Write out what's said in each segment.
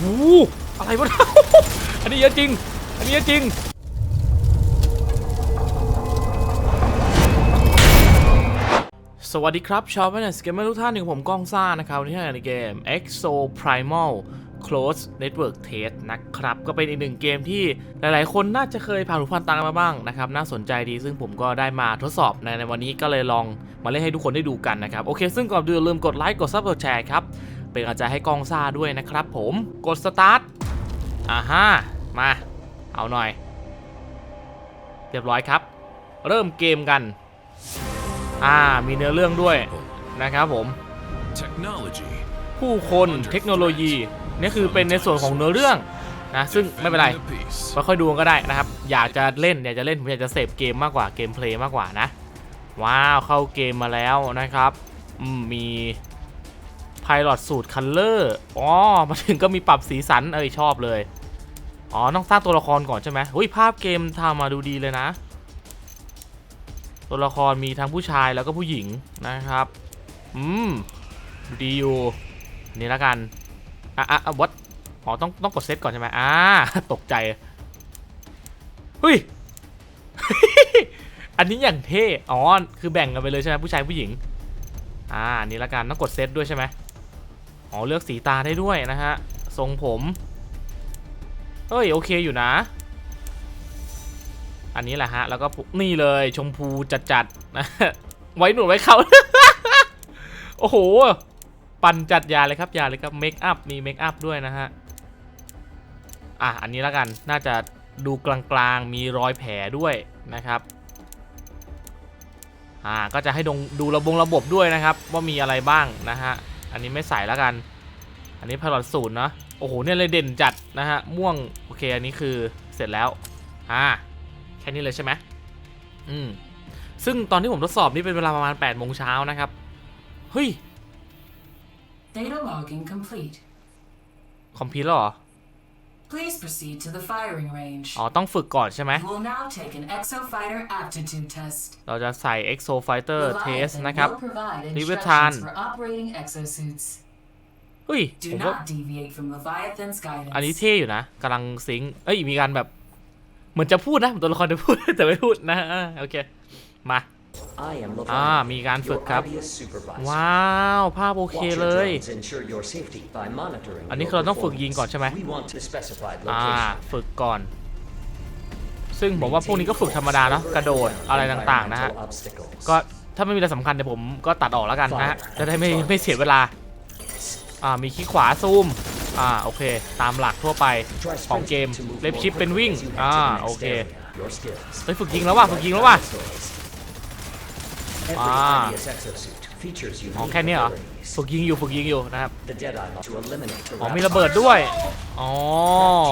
โอ้อะไรวะ อันนี้เยอะจริง อันนี้เยอะจริง สวัสดีครับ ชาวแมนสเกมเมอร์ทุกท่านหนึ่งผมก้องซ่านะครับวันนี้ในเกม EXO Primal Close Network Test นะครับ ก็เป็นอีกหนึ่งเกมที่หลายๆ คนน่าจะเคยผ่านหูผ่านตามาบ้างนะครับ น่าสนใจดีซึ่งผมก็ได้มาทดสอบในในวันนี้ก็เลยลองมาเล่นให้ทุกคนได้ดูกันนะครับ โอเค ซึ่งก่อนอื่นอย่าลืมกดไลค์กดซับกดแชร์ครับ เป็นกำลังใจให้กองซ่าด้วยนะครับผมกดสตาร์ทอ่าฮะมา เอาหน่อย เรียบร้อยครับ เริ่มเกมกัน อ่า มีเนื้อเรื่องด้วยนะครับผม Technology. ผู้คนเทคโนโลยีนี่คือเป็นในส่วนของเนื้อเรื่องนะซึ่งไม่เป็นไร Defending the peace. ค่อยๆดูกันก็ได้นะครับ อยากจะเล่นอยากจะเล่นผมอยากจะเสพเกมมากกว่าเกมเพลย์มากกว่านะ ว้าวเข้าเกมมาแล้วนะครับอืมมี Pilot สูตรคัลเลอร์อ๋อ มาถึงก็มีปรับสีสัน เอ้ยชอบเลย อ๋อ ต้องสร้างตัวละครก่อนใช่ไหมอุ้ย ภาพเกมทำมาดูดีเลยนะ ตัวละครมีทั้งผู้ชายแล้วก็ผู้หญิงนะครับ อืม ดูดีอยู่ นี่ล้วกัน อะอะวัดอ๋อ ต้องต้องกดเซตก่อนใช่ไหมอ่า ตกใจเฮ้ย อันนี้อย่างเท่ อ๋อ คือแบ่งกันไปเลยใช่ไหมผู้ชายผู้หญิง อ่า นี่ละกันต้องกดเซตด้วยใช่ไหม อ๋อเลือกสีตาได้ด้วยนะฮะทรงผมเฮ้ยโอเคอยู่นะ อันนี้แหละฮะ แล้วก็นี่เลยชมพูจัดๆนะไว้หนวดไว้เขาโอ้โห ปั่นจัดยาเลยครับยาเลยครับเมคอัพมีเมคอัพด้วยนะฮะอะอันนี้แล้วกันน่าจะดูกลางๆมีรอยแผลด้วยนะครับอ่าก็จะให้ดงดูระบงระบบด้วยนะครับ ว่ามีอะไรบ้างนะฮะ อันนี้ไม่ใส่แล้วกัน อันนี้พลอตศูนย์เนาะโอ้โหเนี่ยเลยเด่นจัดนะฮะม่วงโอเคอันนี้คือเสร็จแล้วอ่าแค่นี้เลยใช่ไหมอืมซึ่งตอนที่ผมทดสอบนี่เป็นเวลาประมาณ8โมงเช้านะครับเฮ้ย Data logging complete. คอมพิวแล้วเหรอ Please proceed to the firing range. อ๋อ ต้องฝึกก่อนใช่ไหม You will now take an exofighter aptitude test. เราจะใส่ Exo Fighter Test Leviathan นะครับ will provide Leviathan instructions for operating exosuits. เฮ้ย Do ผมว่า not deviate from Leviathan's อันนี้ guidance. เท่อยู่นะกำลังซิงค์เอ้ย มีการแบบ เหมือนจะพูดนะตัวละครจะพูด แต่ไม่พูดนะอ่าโอเค มา I am อ่า Leviathan, มีการฝึก your ครับ obvious supervisor. ว้าว ภาพโอเค Watch your เลย drones ensure your safety by monitoring อันนี้ your คือเราต้องฝึกยิงก่อนใช่ไหม performance. We want the specified อ่า location. ฝึกก่อน ซึ่งผมว่าพวกนี้ก็ฝึกธรรมดาเนาะ กระโดดอะไรต่างๆนะฮะ Environmental obstacles. ก็ถ้าไม่มีอะไรสำคัญเดี๋ยวผมก็ตัดออกแล้วกันนะฮะ จะได้ไม่ไม่เสียเวลา อ่า มีคลิกขวาซูม อ่า โอเค ตามหลักทั่วไป Try ของเกม sprinting to move เล็บ more ชิปเป็น quickly วิ่ง as you head อ่า to the next โอเค area. Your skills. เฮ้ย ฝึกยิงแล้วว่ะ ฝึกยิงแล้วว่ะ Stories. Every Ah. obvious exosuit features อ๋อ unique แค่นี้เหรอ abilities. ฝึกยิงอยู่ฝึกยิงอยู่นะครับ The Deadeye must to eliminate the อ๋อ rapid มีระเบิดด้วยอ๋อ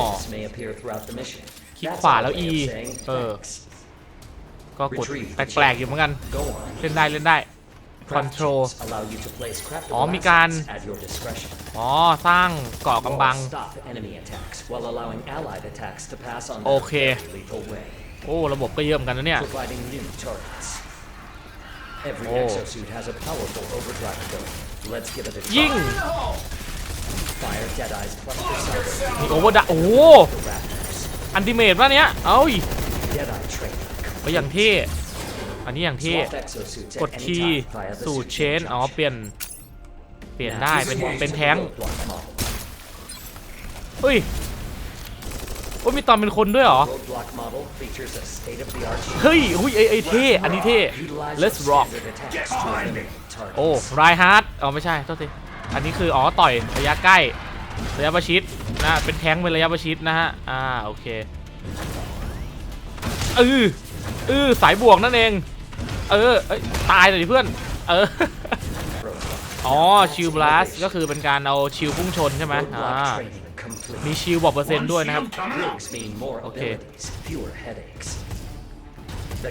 Patches may appear throughout the mission. คลิก That's ขวา our แล้ว way E of saying เออ thanks. ก็กดแปลกๆอยู่เหมือนกัน Go on. เล่นได้เล่นได้ Craft Control chips allow you to place craftable อ๋อมีการ assets at your discretion. อ๋อสร้างเกาะกำบัง Walls stop enemy attacks while allowing allied attacks to pass on Okay. their very lethal way, โอ้ ระบบก็เยี่ยมกันนะเนี่ย providing new targets. Every Oh. exosuit has a powerful overdrive ability. Let's give it a ยิง try. Fire Deadeye's cluster cyber มีโอเวอร์ดะโอ้โห the Raptors. อันติเมตป่ะเนี้ย เอ้ย Deadeye training. ไปอย่างเท่ อันนี้อย่างเท่ Swap exosuits ก at ด any ที time via the สูตร suit เชนอ๋อเปลี่ยน เปลี่ยน Now, ได้ this เป็น is เป็น the แท้ง roadblock model. เฮ้ยโอ้ยมีตอนเป็นคนด้วยเหรอ Roadblock model features a state-of-the-art เฮ้ยอุ้ยไอไอเท่อันนี้เท่ Utilize Let's your rock standard attacks to eliminate targets. โอ้ไรฮาร์ดอ๋อไม่ใช่โทษทีอันนี้คืออ๋อต่อยระยะใกล้ระยะประชิดนะเป็นแท้งเป็นระยะประชิดนะฮะอ่าโอเคเออเออสายบวกนั่นเอง เออเอ้ยตายเลยดิเพื่อน เออ Roadblock. อ๋อชิลบลัสก็คือเป็นการเอาชิลพุ่งชนใช่ไหมอ่า Roadblock training complete. มีชิลบอกเปอร์เซ็นต์ด้วยนะครับ โอเค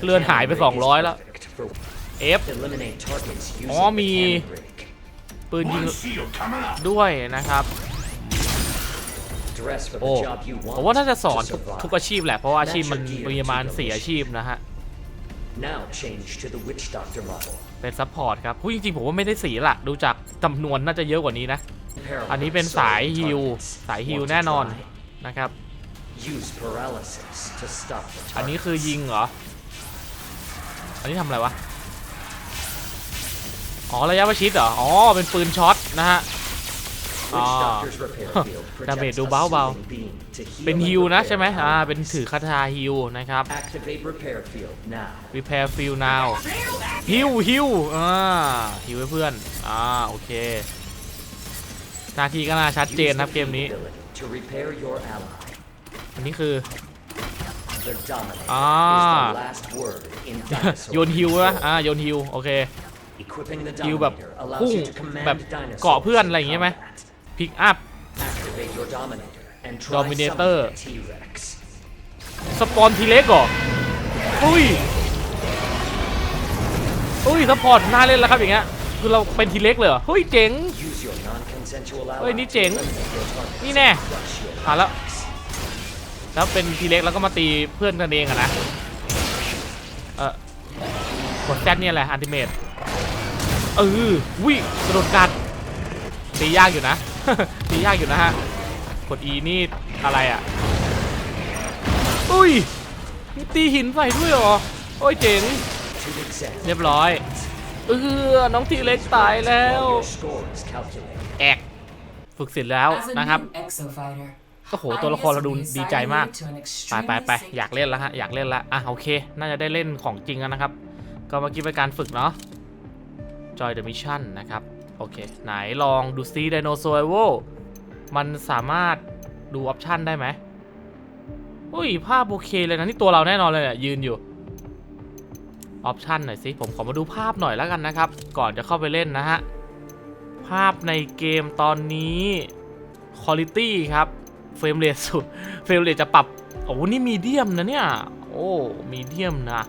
เลื่อนหายไป 200 แล้ว F อ๋อมีปืนยิงด้วยนะครับโอ้ผมว่าถ้าจะสอนทุกอาชีพแหละ เพราะว่าอาชีพมันมีมาณสี่อาชีพนะฮะ เป็นซัพพอร์ตครับผู้จริงๆผมว่าไม่ได้สีละดูจากจำนวนน่าจะเยอะกว่านี้นะ อันนี้เป็นสายฮิลสายฮิลแน่นอนนะครับ Use paralysis to stop the อันนี้ target. คือยิงเหรอ อันนี้ทำอะไรวะ อ๋อระยะประชิดเหรอ อ๋อ เป็นปืนช็อตนะฮะ Witch Ah. Doctor's repair field ดาเมจ projects ดู a เบา soothing beam to heal เป็น and ฮิลนะ repair ใช่ไหมอ่า allies. เป็นถือคาถาฮิลนะครับ Activate repair field now. repair field now ฮิลฮิลอ่าฮิลให้เพื่อน อ่า โอเค หน้าที่ก็น่าชัดเจน Use ครับ the เกมนี้ beam ability to repair your ally. อันนี้คือ The dominator Ah. is the last word in dinosaur โยนฮิล control. นะอ่าโยนฮิลโอเค Equipping the ฮิลแบบ dominator allows พุ่ง you to command แบบ dinosaurs เกาะเพื่อน in อะไรอย่างงี้ไหม combat. พิกอัพ Activate your dominator and try Dominator. summoning a T-Rex. สปอนทีเล็กเหรออุ้ยอุ้ยสปอร์ตน่าเล่นแล้วครับอย่างเงี้ย คือเราเป็นทีเล็กเลยเหรอเฮ้ยเจ๋งเฮ้ยนี่เจ๋งนี่แน่ and crush your อะแล้วแล้วเป็นทีเล็กแล้วก็มาตีเพื่อนกันเองอะนะเออกดแซดเนี่ยแหละอันติเมตเออวิกระโดดกัดตียากอยู่นะตียากอยู่นะฮะกด E นี่อะไรอะอุ้ยตีหินใส่ด้วยเหรอโอ้ยเจ๋งเรียบร้อย เออน้องทีเล็กตายแล้ว your score is calculated. แอกฝึกเสร็จแล้ว As a นะครับ new exofighter, โอ้โหตัวละครเราดู I guess ดี we ใจมาก assign you to an ไปไป extremely ไป safe อยากเล่นแล้วฮะอยากเล่นแล้วอะโอเค น่าจะได้เล่นของจริงแล้วนะครับ ก็เมื่อกี้เป็นการฝึกเนาะ Joy the Mission นะครับ โอเค ไหนลองดูซี Dino Survival มันสามารถดูออปชันได้ไหมอุ้ยภาพโอเคเลยนะ นี่ตัวเราแน่นอนเลยเนี่ยยืนอยู่ ออปชันหน่อยสิ ผมขอมาดูภาพหน่อยแล้วกันนะครับ ก่อนจะเข้าไปเล่นนะฮะ ภาพในเกมตอนนี้ Quality ครับเฟรมเรทสุดเฟรมเรทจะปรับ โอ้โหนี่มีเดียมนะเนี่ย โอ้ มีเดียมนะ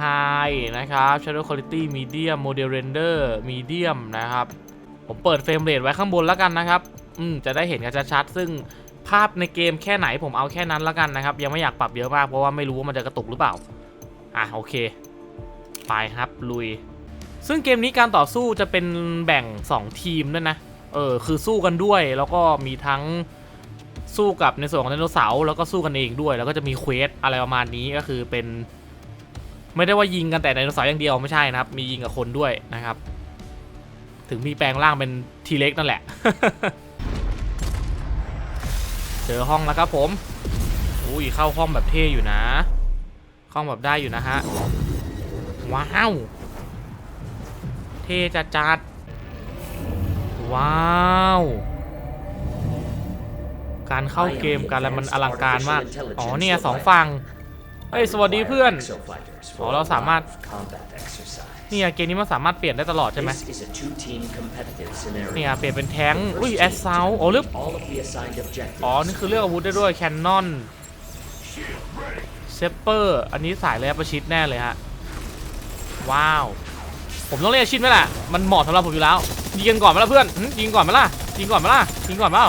High นะครับ Shadow Quality Medium Model Render Medium นะครับ ผมเปิดเฟรมเรทไว้ข้างบนแล้วกันนะครับ อืม จะได้เห็นกันชัดๆซึ่งภาพในเกมแค่ไหนผมเอาแค่นั้นแล้วกันนะครับ ยังไม่อยากปรับเยอะมากเพราะว่าไม่รู้ว่ามันจะกระตุกหรือเปล่า อะโอเค ไปครับลุย ซึ่งเกมนี้การต่อสู้จะเป็นแบ่ง 2 ทีมด้วยนะ เออคือสู้กันด้วยแล้วก็มีทั้งสู้กับในส่วนของไดโนเสาร์แล้วก็สู้กันเองด้วย แล้วก็จะมีเควสอะไรประมาณนี้ก็คือเป็น ไม่ได้ว่ายิงกันแต่ไดโนเสาร์อย่างเดียวไม่ใช่นะครับ มียิงกับคนด้วยนะครับ ถึงมีแปลงร่างเป็นทีเล็กนั่นแหละ เจอห้องแล้วครับผม อุ้ยเข้าห้องแบบเท่อยู่นะ ห้องแบบได้อยู่นะฮะ ว้าว เท่จัดจัดว้าว การเข้าเกมการอะไรมันอลังการมาก อ๋อเนี่ยสองฝั่งเฮ้ย สวัสดีเพื่อน อ๋อ เราสามารถ เนี่ยเกมนี้มันสามารถเปลี่ยนได้ตลอดใช่ไหมเนี่ยเปลี่ยนเป็นแท้ง อุ้ยแอสซาวโอ้เลือกอ๋อ นี่คือเลือกอาวุธได้ด้วยแคนนอน เซปเปอร์ อันนี้สายระยะประชิดแน่เลยฮะ ว้าว ผมต้องเล่นอาชิดไหมล่ะ มันเหมาะสำหรับผมอยู่แล้ว ยิงกันก่อนไหมล่ะเพื่อนหึยิงก่อนไหมล่ะ ยิงก่อนไหมล่ะ ยิงก่อนไหมล่ะ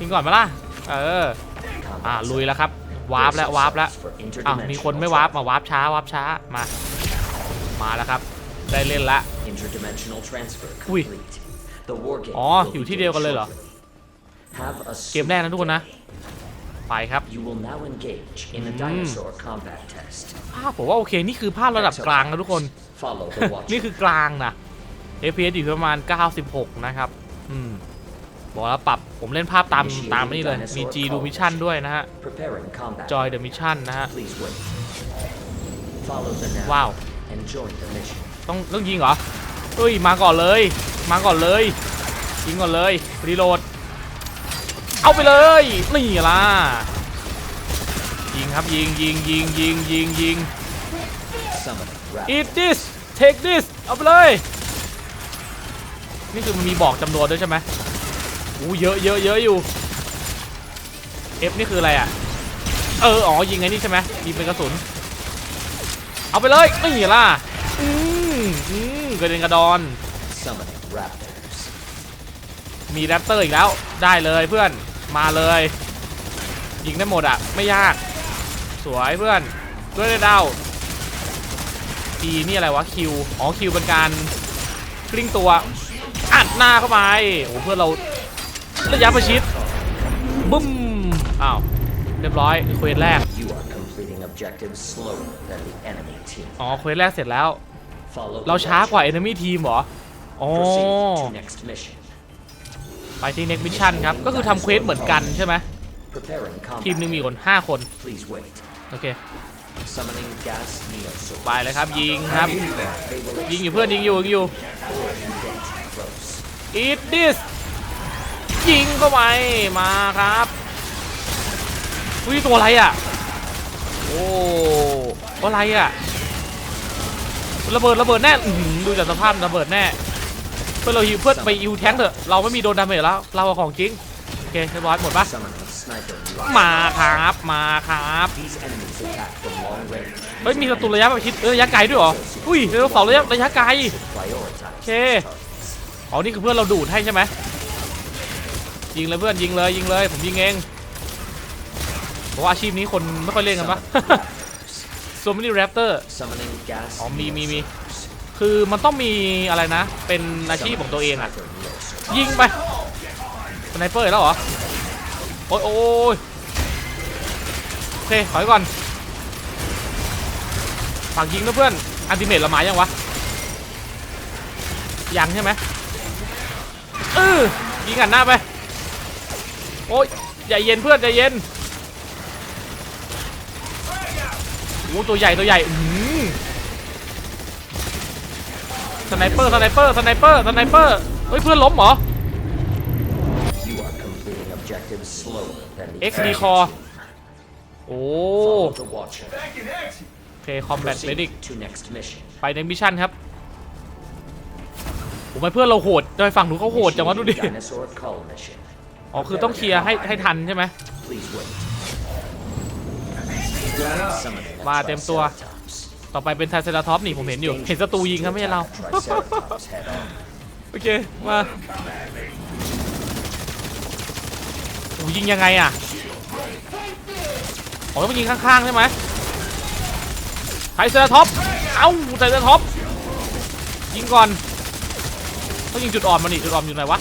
ยิงก่อนไหมล่ะ เออ Combat อ่าลุยแล้วครับ วาร์ปแล้ววาร์ปแล้ว for อ้าวมีคนไม่วาร์ป interdimensional มาวาร์ปช้าวาร์ปช้า มา มาแล้วครับ ได้เล่นละ travel. Interdimensional transfer อุ้ย complete. The war game อ๋อ will อยู่ที่ begin เดียวกันเลยเหรอ shortly. Have a เกมแรกนะทุกคนนะ ไปครับ You will now engage in a Mm. dinosaur combat test. ภาพผมว่าโอเค นี่คือภาพระดับกลางนะทุกคน Follow the watch. นี่คือกลางนะ FPS อยู่ที่ประมาณ 96 นะครับ อืม บอกแล้วปรับ ผมเล่นภาพตามตามนี่เลย มี G ดูมิชชั่นด้วยนะฮะ Preparing combat. Joy the Mission นะฮะ Please wait. Follow the nav ว้าว and join the mission. ต้องต้องยิงเหรอเฮ้ย มาก่อนเลย มาก่อนเลย ยิงก่อนเลย รีโหลด เอาไปเลย นี่ล่ะ ยิงครับยิงยิงยิงยิงยิงยิง Summoning rapid. eat this take this เอาไปเลย นี่คือมันมีบอกจำนวนด้วยใช่ไหมอู้เยอะเยอะเยอะอยู่ F นี่คืออะไรอะ เออ อ๋อ ยิงไงนี่ใช่ไหมยิงเป็นกระสุน เอาไปเลย นี่ล่ะ อืมอืมกระเด็นกระดอน Summoning raptors. มีแรปเตอร์อีกแล้ว ได้เลยเพื่อน มาเลย ยิงได้หมดอะไม่ยาก สวยเพื่อนด้วยได้ดาวอีนี่อะไรวะคิวอ๋อคิวเป็นการกลิ้งตัวอัดหน้าเข้าไปโอ้เพื่อนเราระยะประชิดบึ้มอ้าวเรียบร้อยเควสแรกอ๋อเควสแรกเสร็จแล้ว เราช้ากว่า enemy team เหรออ๋อ ไปที่ next mission ครับ ก็คือทำเควสเหมือนกันใช่ไหม Preparing ทีมหนึง combat. มีคน 5 คน Please wait. โอเค Summoning gas neosol. ไปเลยครับยิงครับ They will ยิงอยู่เพื่อนยิงอยู่ยิงอยู่ get close. eat this ยิงเข้าไปมาครับอุ้ยตัวอะไรอะ โอ้ตัวอะไรอะ ระเบิดระเบิดแน่อื้อหือดูจากสภาพระเบิดแน่ เพื่อนเราฮิวเพื่อนไปฮิวแทงค์เถอะเราไม่มีโดนดาเมจแล้ว เราเอาของจริงโอเคเรียบร้อยหมดปะ Summoning sniper. มาครับมาครับ These enemies attack from long range. เฮ้ยมีศัตรูระยะประชิดเอ้ยระยะไกลด้วยเหรออุ้ยเร็วสองระยะระยะไกล Prioritize. Okay. these targets. อ๋อนี่คือเพื่อนเราดูดให้ใช่ไหมยิงเลยเพื่อนยิงเลยยิงเลยผมยิงเองเพราะว่าอาชีพนี้คนไม่ค่อยเล่นกันปะโซมินี่แรปเตอร์ Summoning gas. คือมันต้องมีอะไรนะ เป็นอาชีพของตัวเองอะยิงไปสไนเปอร์อีกแล้วเหรอ โอ้ยโอ้ยโอเคถอยก่อนฝากยิงนะเพื่อนอันติเมตเรามายังวะ ยังใช่ไหมเออยิงกันหน้าไป โอ้ยใจเย็นเพื่อนใจเย็นโอ้ตัวใหญ่ตัวใหญ่อื้อ สไนเปอร์สไนเปอร์สไนเปอร์สไนเปอร์เฮ้ยเพื่อนล้มเหรอ You are completing objectives slower than the XD enemy core. team. โอ้ Follow the watcher. โอเคคอมแบทเมดิก Proceed to next mission. ไปในมิชชั่นครับโอ้ไม่เพื่อนเราโหดโดยฝั่งหนูเขาโหดจังวะดูดิ Initiating Dinosaur cull mission. อ๋อคือต้องเคลียร์ให้ให้ทันใช่ไหม Please wait. Summoning a มาเต็มตัว Triceratops. ต่อไปเป็นไทรเซราท็อปส์นี่ผมเห็นอยู่ เห็นศัตรูยิงครับไม่ใช่เรา Triceratops head on. โอเค มาโอ้ยิงยังไงอะอ๋อต้องยิงข้างๆใช่ไหมไทรเซราท็อปส์เอ้าไทรเซราท็อปส์ยิงก่อนต้องยิงจุดอ่อนมันนี่จุดอ่อนอยู่ไหนวะ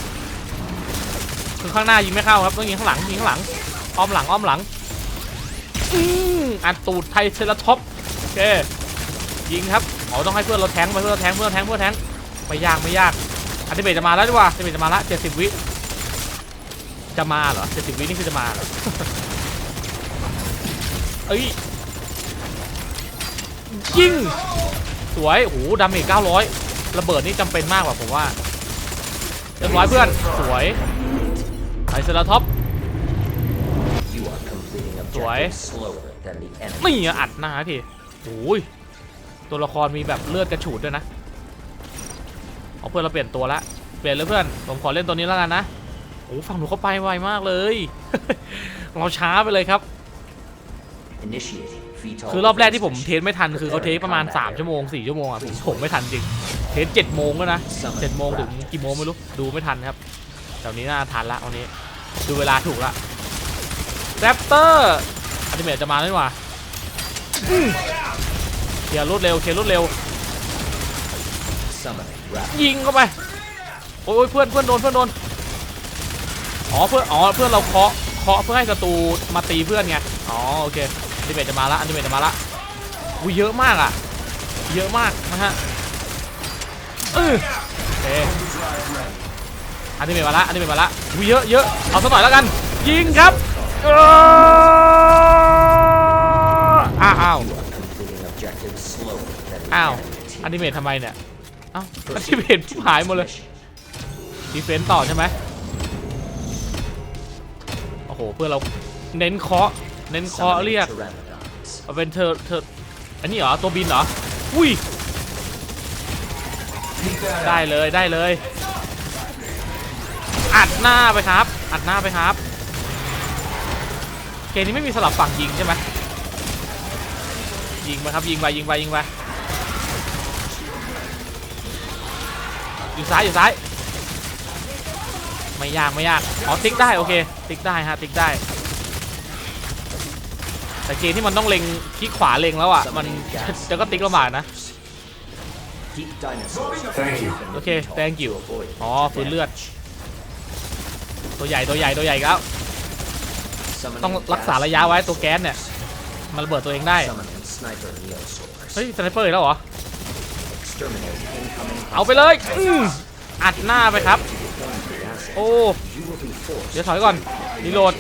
คือข้างหน้ายิงไม่เข้าครับต้องยิงข้างหลังยิงข้างหลัง อ้อมหลังอ้อมหลังอืมอัดตูดไทรเซราท็อปส์โอเค ยิงครับอ๋อต้องให้เพื่อนเราแทงไปเพื่อนเราแทงเพื่อนเราแทงเพื่อนเราแทงไม่ยากไม่ยากอันติเบตจะมาแล้วดีกว่าอันติเบตจะมาละ70วิจะมาเหรอ70วินี่คือจะมาเหรอเอ้ยยิงสวยโอ้โหดาเมจ900ระเบิดนี่จำเป็นมากกว่าผมว่าเรียบร้อยเพื่อนสวยไอเซราท็อป You are completing Tuổi. objectives slower than the enemy. นี่อะอัดหน้าทีโอ้ย ตัวละครมีแบบเลือดกระฉูดด้วยนะเอาเพื่อนเราเปลี่ยนตัวละเปลี่ยนเลยเพื่อนผมขอเล่นตัวนี้แล้วกันนะโอ้ฝั่งหนูเขาไปไวมากเลย เราช้าไปเลยครับ Initiating VTOL คือรอบแรกที่ผม defense เทสไม่ทันคือเขาเทสประมาณ 3 ชั่วโมง 4 ชั่วโมงอะผมผมไม่ทันจริง เทส7โมงแล้วนะ7โมงถึงกี่โมงไม่รู้ดูไม่ทันครับแต่วันนี้น่าทันละวันนี้ดูเวลาถูกละแรปเตอร์อันติเมตจะมาแล้วนี่หว่าอืม เคลียร์รวดเร็วเคลียร์รวดเร็ว Summoning rapid. ยิงเข้าไป โอ้ยเพื่อนเพื่อนโดนเพื่อนโดน อ๋อเพื่อนอ๋อเพื่อนเราเคาะเคาะเพื่อให้ศัตรูมาตีเพื่อนไง อ๋อโอเคอันติเมตจะมาละอันติเมตจะมาละอุ้ยเยอะมากอะ เยอะมากนะฮะเออโอเคอันติเมตมาละอันติเมตมาละอุ้ยเยอะเยอะเอาสักหน่อยแล้วกันยิงครับเอออ้าวอ้าว You are completing objectives slower than the อ้าวอนิเมตทำไมเนี่ยเอ้าอนิเมตหายหมดเลยดีเฟนต์ต่อใช่ไหมโอ้โหเพื่อเราเน้นเคาะเน้นเคาะเรียกเอาเป็นเธอเธออันนี้เหรอตัวบินเหรออุ้ยได้เลยได้เลย อัดหน้าไปครับ อัดหน้าไปครับเกมนี้ไม่มีสลับฝั่งยิงใช่ไหมยิงไปครับยิงไปยิงไปยิงไป อยู่ซ้ายอยู่ซ้าย ไม่ยากไม่ยากอ๋อติ๊กได้โอเค ติ๊กได้ฮะติ๊กได้ แต่เกมที่มันต้องเล็งคลิกขวาเล็งแล้วอะมันจะก็ติ๊กลำบากนะ Keep dinosaurs. Thank you. โอเค thank you อ๋อฟื้นเลือด ตัวใหญ่ตัวใหญ่ตัวใหญ่อีกแล้ว Summoning ต้องรักษาระยะไว้ตัวแก๊สเนี่ย มันระเบิดตัวเองได้ Summoning sniper neosaurs. เฮ้ยสไนเปอร์อีกแล้วเหรอ Exterminate incoming เอาไปเลยอืมอัดหน้าไปครับ hostile asset. โอ้ You will be forced เดี๋ยวถอยก่อนรีโหลด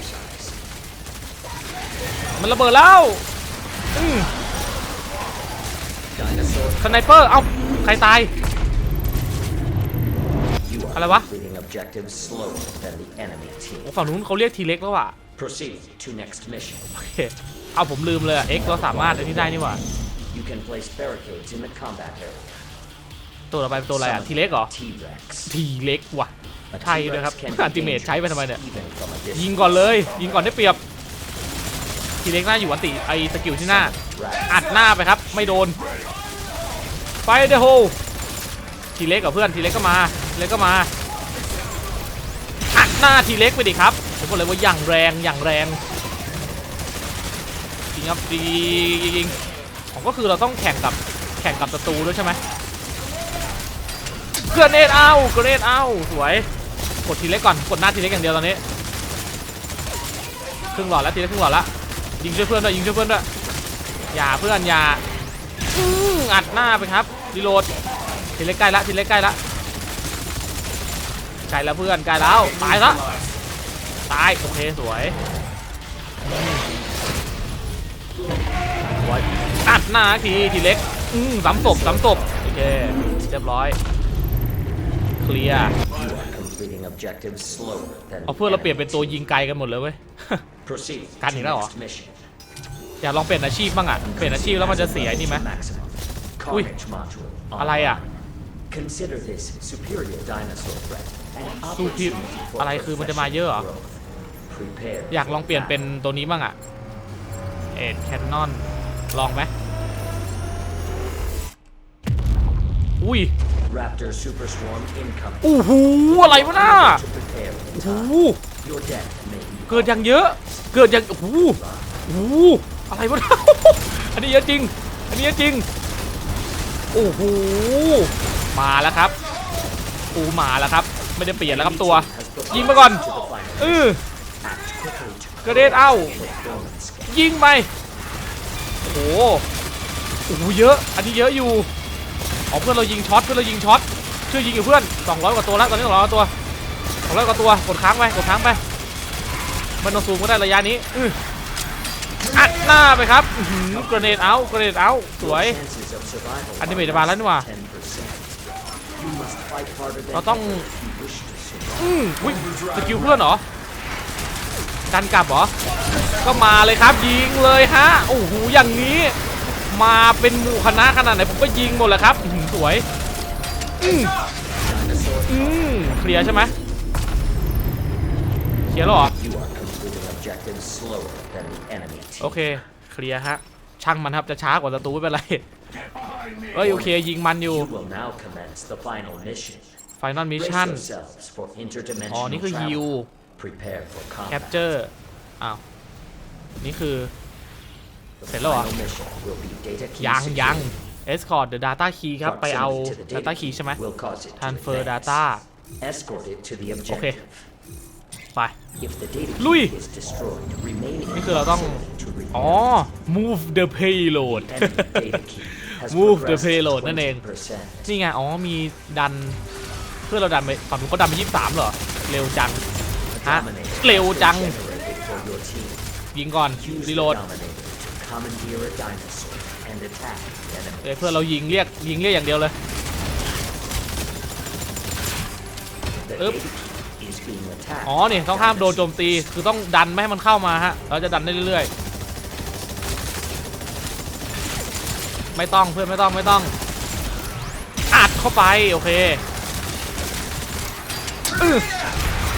มันระเบิดแล้วอืม dinosaur. สไนเปอร์ เอ้า ใครตาย You are อะไรวะ? completing objectives slower than the enemy โอ้ team. ฝั่งนู้นเขาเรียกทีเล็กแล้วอะ Proceed to next mission. โอเคเอาผมลืมเลยเอ็กเราสามารถไอ้นี่ได้นี่หว่า ตัวต่อไปเป็นตัวอะไรอะทีเล็กเหรอ T-Rex. ทีเล็กว่ะ A ใช่เลยครับ T-Rex can be อันติเมทใช้ไปทำไมเนี่ย dangerous even from a distance. ยิงก่อนเลย ยิงก่อนได้เปรียบ ทีเล็กหน้าอยู่อันติไอสกิลที่หน้า อัดหน้าไปครับ ไม่โดนไฟเดอะโฮทีเล็กกับเพื่อนทีเล็กก็มาทีเล็กก็มาอัดหน้าทีเล็กไปดิครับผมบอกเลยว่าอย่างแรงอย่างแรงจริงครับจริงจริงผมก็คือเราต้องแข่งกับแข่งกับศัตรูด้วยใช่ไหม เกรเนตเอาเกรเนตเอาสวย กดทีเล็กก่อน กดหน้าทีเล็กอย่างเดียวตอนนี้ ครึ่งหลอดแล้วทีเล็กครึ่งหลอดแล้วยิงช่วยเพื่อนด้วยยิงช่วยเพื่อนด้วย อย่าเพื่อนอย่าอืมอัดหน้าไปครับรีโหลดทีเล็กใกล้ละทีเล็กใกล้ละใกล้แล้วเพื่อนใกล้แล้วตายละตายโอเคสวยสวยอัดหน้าทีทีเล็กอืมสามศพสามศพโอเคเรียบร้อย ลียร์ You are completing objectives slower than เอา the เพื่อนเราเปลี่ยน enemy เป็นตัวยิงไกลกันหมดเลยเว้ย Proceed to กันอีกแล้วเหรอ next mission. อยากลองเปลี่ยนอาชีพบ้างอะเปลี่ยนอาชีพแล้วมันจะเสียไอ้นี่ไหม Maximum. Ui. Carnage module. อะไรอะ Consider this superior dinosaur threat an Superior- opportunity for อะไรคือมันจะมาเยอะเหรอ professional growth. Prepare อยากลองเปลี่ยนเป็นตัวนี้บ้างอะเอ็ดแคนนอนลองไหมอุ้ย Raptor super swarm incoming. อู้หูอะไรวะน่า To prepare in โอ้ time. โห Your death may be เกิดอย่างเยอะ เกิดอย่างโอ้โหโอ้โหอะไรวะน่าอันนี้เยอะจริง อันนี้เยอะจริง โอ้โหมาแล้วครับอูมาแล้วครับ ไม่ได้เปลี่ยนแล้วครับตัว ยิงมาก่อน to the final. เออ Act quickly to กระเด็นเอ้า performance. ยิงไปโอ้โหโอ้โหเยอะ อันนี้เยอะอยู่ อ๋อเพื่อนเรายิงช็อตเพื่อนเรายิงช็อตช่วยยิงอยู่เพื่อน200กว่าตัวแล้วตอนนี้200กว่าตัว200กว่าตัวกดค้างไปกดค้างไปมันต้องซูมก็ได้ระยะนี้ออัดหน้าไปครับกระเด็นเอากระเด็นเอาสวยอันนี้ไม่ได้มาแล้วนี่ว่าเราต้องอืมอุ้ยสกิลเพื่อนเหรอกันกลับเหรอก็มาเลยครับยิงเลยฮะโอ้โหอย่างนี้ มาเป็นหมู่คณะขนาดไหนผมก็ยิงหมดแหละครับหือสวยอืมอืมเคลียร์ใช่ไหมเคลียร์หรอโอเคเคลียร์ฮะช่างมันครับจะช้ากว่าศัตรูไม่เป็นไรเอ้ยโอเคยิงมันอยู่ final mission. ไฟนอลมิชชั่นอ๋อนี่คือฮิว travel. Prepare for แคปเจอร์อ้าวนี่คือ เสร็จแล้วเหรอ final mission will be data key ยัง security. ยัง escort the data key ครับ ไปเอา Proximity to the data key ใช่ไหม will cause it to transfer advance. data Escort it to the โอเค objective. ไป If the data ลุย key is destroyed, remain in นี่คือเราต้อง proximity to repair. อ๋อ move the payload Enemy data key has Move the progressed payload นั่นเอง 20%. นี่ไง อ๋อ มีดัน เพื่อเราดันไปฝั่งนู้นเขาดันไปยี่สามเหรอ เร็วจัง ฮะ Dominator เร็วจัง generated for your team. ยิงก่อน Use รี the โหลด Dominator to commandeer a dinosaur and attack the enemy. เอ้ยเพื่อนเรายิงเรียกยิงเรียกอย่างเดียวเลย The Oop. data key is being attacked. อ๋อนี่ต้องห้ามโดนโจมตีคือต้องดันไม่ให้มันเข้ามาฮะเราจะดันได้เรื่อยๆ ไม่ต้องเพื่อนไม่ต้องไม่ต้องอัดเข้าไปโอเคอื้อ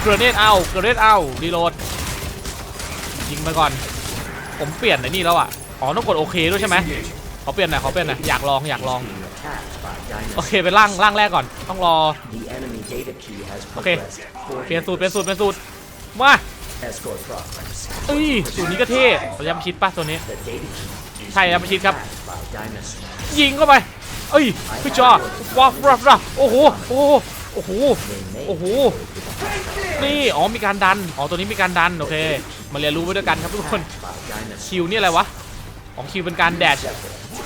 เกรเนตเอาเกรเนตเอารีโหลดยิงไปก่อน ผมเปลี่ยนไอ้นี่แล้วอะ อ๋อต้องกดโอเคด้วยใช่ไหมขอเปลี่ยนหน่อยขอเปลี่ยนหน่อยอยากลองอยากลองโอเคเป็นร่างร่างแรกก่อน ต้องรอ The enemy data key has Okay. progressed เปลี่ยนสูตรเปลี่ยนสูตรเปลี่ยนสูตรมาเอ้ยสูตรนี้ก็เท่ระยำชิดป่ะตัวนี้ใช่ครับ being ชิดครับ ยิงเข้าไปเอ้ยพี่จ้าว้าวว้าวว้าวโอ้โหโอ้โหโอ้โหโอ้โหนี่อ๋อมีการดันอ๋อตัวนี้มีการดันโอเคมาเรียนรู้ไปด้วยกันครับทุกคนคิวนี่อะไรวะ อ๋อคิวเป็นการแดช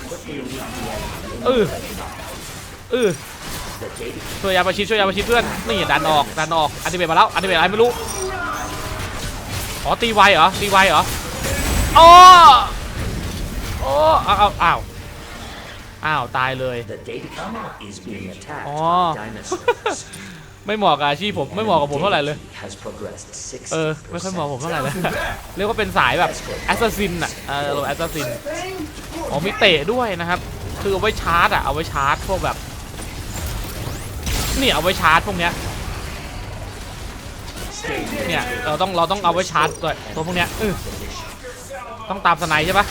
Quickly leak the enemy. เออเออ The data ช่วยยาประชิดช่วยยาประชิดเพื่อนนี่ดันออกดันออกอันติเบตมาแล้วอันติเบตอะไรไม่รู้อ๋อตีไวเหรอตีไวเหรออ๋อโอ้อ้าวอ้าวอ้าวอ้าวตายเลย the data key is being attacked Oh. by dinosaurs. ไม่เหมาะกับอาชีพผมไม่เหมาะกับผมเท่าไหร่เลย Has progressed เออ 60%. ไม่ค่อยเหมาะกับผมเท่าไหร่เลย เรียกว่าเป็นสายแบบแอสซัสซินอะเออแอสซัสซินอ๋อมีเตะด้วยนะครับ คือเอาไว้ชาร์จอะเอาไว้ชาร์จพวกแบบ นี่เอาไว้ชาร์จพวกเนี้ยเนี่ยเราต้องเราต้องเอาไว้ชาร์จตัวตัวพวกเนี้ยเออต้องตามสไนด์ใช่ปะ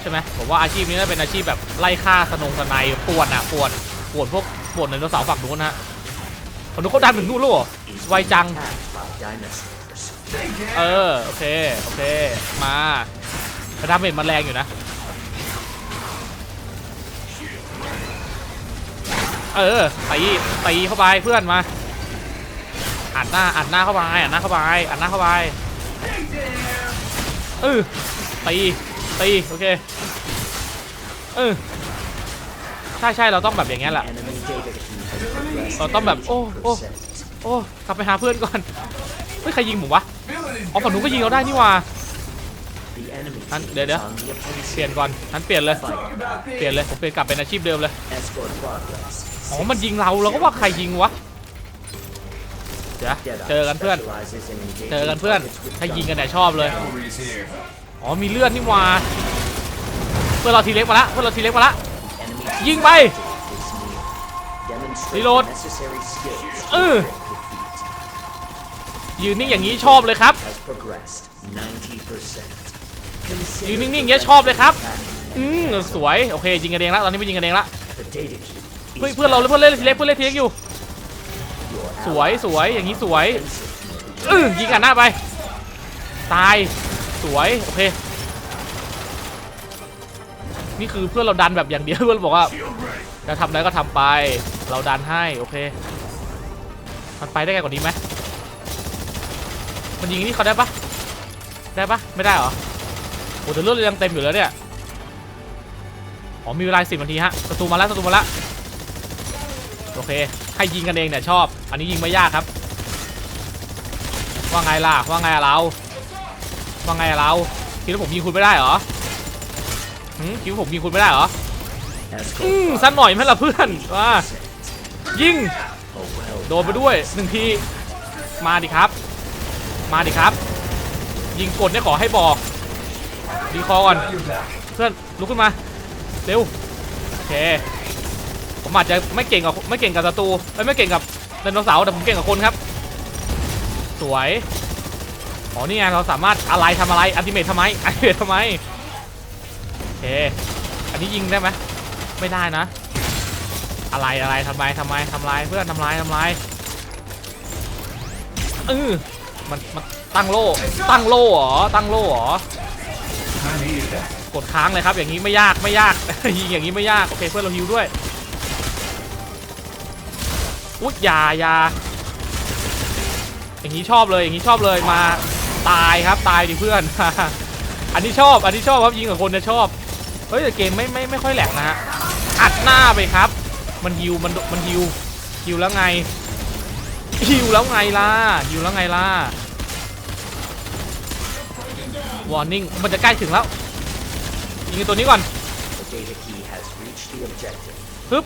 ใช่ไหมผมว่าอาชีพนี้น่าเป็นอาชีพแบบไล่ฆ่าสนงสไนด์ป่วนอะป่วนป่วนพวกป่วนไดโนเสาร์ฝั่งนู้นนะ ฮะฝั่งนู้นเขาดันถึงนู่นแล้วเหรอ Is ไวจัง attacked by dinosaurs. เออ โอเค โอเค มาพระดาเมจมันแรงอยู่นะ เออตีตีเข้าไปเพื่อนมาอัดหน้าอัดหน้าเข้าไปอัดหน้าเข้าไปอัดหน้าเข้าไปเออตีตีโอเคเออใช่ใช่เราต้องแบบอย่างเงี้ยแหละ เราต้องแบบโอ้โอ้โอ้กลับไปหาเพื่อนก่อนเฮ้ยใครยิงผมวะอ๋อฝั่งนู้นก็ยิงเราได้นี่ว่า The enemy Anh- team để is đó. on the offensive. เปลี่ยนก่อนนั้นเปลี่ยนเลยเปลี่ยนเลยผมเปลี่ยนกลับเป็นอาชีพเดิมเลยอ๋อมันยิงเราเราก็ว่าใครยิงวะเดี๋ยวเจอกันเพื่อนเจอกันเพื่อนถ้ายิงกันเนี่ยชอบเลยอ๋อมีเลือดนี่ว่าเพื่อนเราทีเล็กมาละเพื่อนเราทีเล็กมาละยิงไป Reload. necessary skills to Ừ. prevent defeat. ยืนนิ่งอย่างนี้ชอบเลยครับ Has progressed 90%. ยืน Consider นิ่งๆ the อย่างเงี้ยชอบเลยครับ attack อืมสวย โอเคยิงกันเองละตอนนี้ไม่ยิงกันเองละ The data key เฮ้ย is เพื่อนเราเพื่อนเล่นทีเล็กเพื่อนเล่นทีเล็กอยู่ your สวย ally สวยอย่างนี้สวย defensive. อื้อยิงกันหน้าไป ตาย สวย โอเค นี่คือเพื่อนเราดันแบบอย่างเดียวเพื่อนบอกว่า จะทำอะไรก็ทำไป เราดันให้โอเค มันไปได้ไกลกว่านี้ไหมมันยิงนี่เขาได้ปะได้ปะไม่ได้เหรอโอ้แต่เลือดเรายังเต็มอยู่แล้วเนี่ยอ๋อมีเวลาสิบนาทีฮะศัตรูมาแล้วศัตรูมาแล้วโอเค ให้ยิงกันเองเนี่ยชอบ อันนี้ยิงไม่ยากครับ ว่าไงล่ะ ว่าไงเรา ว่าไงเรา คิดว่าผมยิงคุณไม่ได้เหรอหืมคิดว่าผมยิงคุณไม่ได้เหรอ อืมสักหน่อยไหมล่ะเพื่อนว่ายิงโดนไปด้วยหนึ่งทีมาดิครับ มาดิครับ ยิงกดเนี่ยขอให้บอกดีคอก่อนเพื่อนลุกขึ้นมาเร็วโอเคผมอาจจะไม่เก่งกับไม่เก่งกับศัตรูไม่เก่งกับไดโนเสาร์แต่ผมเก่งกับคนครับ สวยอ๋อนี่ไงเราสามารถอะไรทำอะไรอันติเมททำไมอันติเมททำไมโอเคอันนี้ยิงได้ไหม ไม่ได้นะ อะไรอะไรทำไมทำไมทำลายเพื่อนทำลายทำลายเออมันมันตั้งโล่ตั้งโล่เหรอตั้งโล่เหรอกดค้างเลยครับ อย่างนี้ไม่ยากไม่ยากยิงอย่างนี้ไม่ยากโอเคเพื่อนเราฮิวด้วยอุ๊ยยายาอย่างนี้ชอบเลยอย่างนี้ชอบเลยมาตายครับตายดิเพื่อน อันนี้ชอบอันนี้ชอบครับยิงกับคนจะชอบเฮ้ยแต่เกมไม่ไม่ไม่ค่อยแหลกนะฮะ อัดหน้าไปครับ มันฮิวมันมันฮิวฮิวแล้วไงฮิวแล้วไงล่ะฮิวแล้วไงล่ะวอร์นิ่งมันจะใกล้ถึงแล้วยิงตัวนี้ก่อนปึ๊บ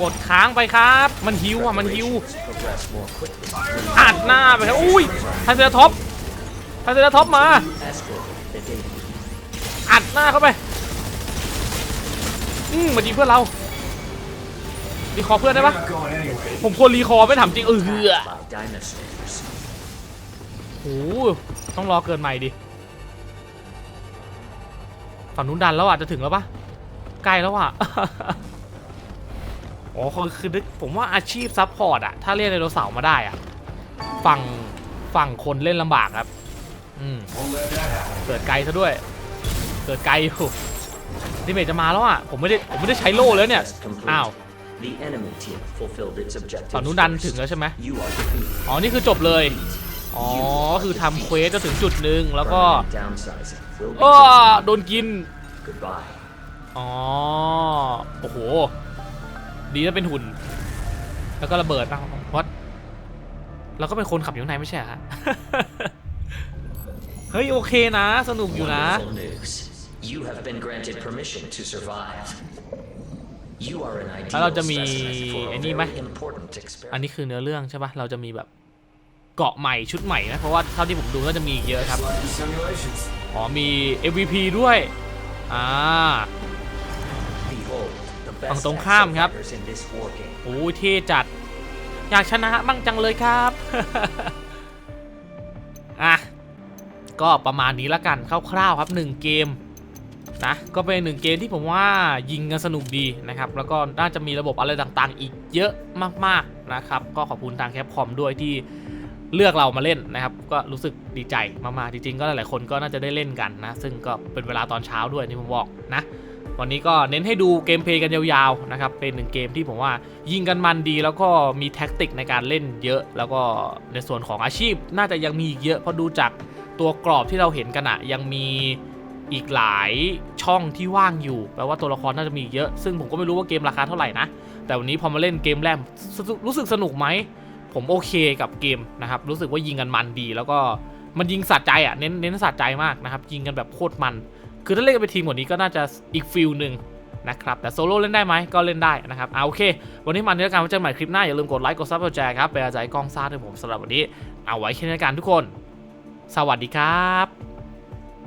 กดค้างไปครับ มันฮิวอะ มันฮิวอัดหน้าไปครับ อุ้ยทันเซอร์ท็อปทันเซอร์ท็อปมา อัดหน้าเข้าไป อืมมายิงเพื่อนเรา รีคอร์เพื่อนได้ปะผมควรรีคอร์ไม่ถามจริงเออ Attacked by dinosaurs. โอ้โหต้องรอเกินใหม่ดิ ฝั่งนู้นดันแล้วอะ จะถึงแล้วปะใกล้แล้วอะอ๋อคือคือนึกผมว่าอาชีพซัพพอร์ตอะถ้าเรียกไดโนเสาร์มาได้อะฝั่งฝั่งคนเล่นลำบากครับ อืมเกิดไกลซะด้วย เกิดไกลอยู่ดิเมจจะมาแล้วอะ ผมไม่ได้ผมไม่ได้ใช้โล่แล้วเนี่ย Test complete. อ้าว The enemy team fulfilled its objective. ฝั่งนู้นดันถึงแล้วใช่ไหม You are defeated. อ๋อ นี่คือจบเลย อ๋อ คือทำเควสจนถึงจุดหนึ่งแล้วก็ Permanent downsizing will อ้อ begin. โดนกิน Goodbye. อ๋อ โอ้โห ดีนะเป็นหุ่น แล้วก็ระเบิดป่ะวัดเราก็เป็นคนขับอยู่ข้างในไม่ใช่เหรอฮะ เฮ้ย โอเคนะ สนุกอยู่นะ Wonderful news. You have been granted permission to survive. You are an แล้วเรา ideal จะมี specimen for ไอ้ a นี่ไหม very important อัน experiment. นี้คือเนื้อเรื่องใช่ปะเราจะมีแบบเกาะใหม่ชุดใหม่นะ เพราะว่าเท่าที่ผมดูก็จะมีอีกเยอะครับอ๋อมี MVP ด้วย อ่า Behold, the ฝั่ง best ตรงข้ามครับ fighters in this war game. โอ้ยเท่จัด อยากชนะบ้างจังเลยครับ อะ ก็ประมาณนี้ละกันคร่าวๆครับ 1 เกม นะก็เป็นหนึ่งเกมที่ผมว่ายิงกันสนุกดีนะครับแล้วก็น่าจะมีระบบอะไรต่างๆ อีกเยอะมากๆนะครับก็ขอบคุณทางแคปคอมด้วยที่เลือกเรามาเล่นนะครับ ก็รู้สึกดีใจมากๆจริงๆ ก็หลายๆคนก็น่าจะได้เล่นกันนะ ซึ่งก็เป็นเวลาตอนเช้าด้วยที่ผมบอกนะ วันนี้ก็เน้นให้ดูเกมเพลย์กันยาวๆนะครับ เป็นหนึ่งเกมที่ผมว่ายิงกันมันดี แล้วก็มีแท็กติกในการเล่นเยอะ แล้วก็ในส่วนของอาชีพน่าจะยังมีอีกเยอะเพราะดูจากตัวกรอบที่เราเห็นกันอะยังมี อีกหลายช่องที่ว่างอยู่ แปลว่าตัวละครน่าจะมีเยอะ ซึ่งผมก็ไม่รู้ว่าเกมราคาเท่าไหร่นะ แต่วันนี้พอมาเล่นเกมแรกรู้สึกสนุกไหม ผมโอเคกับเกมนะครับ รู้สึกว่ายิงกันมันดี แล้วก็มันยิงสะใจอะ่ะ เน้นเน้นสะใจมากนะครับ ยิงกันแบบโคตรมัน คือถ้าเล่นกันเป็นทีมกว่านี้ก็น่าจะอีกฟิลหนึ่งนะครับ แต่โซโล่เล่นได้ไหมก็เล่นได้นะครับเอาโอเค วันนี้มันเนื้อการไว้เจอกันใหม่คลิปหน้า อย่าลืมกดไลค์ กดซับกดแชร์ครับ เป็นกำลังใจกล้องซ่าด้วยผมสำหรับวันนี้ เอาไว้แค่นี้กันทุกคน สวัสดีครับ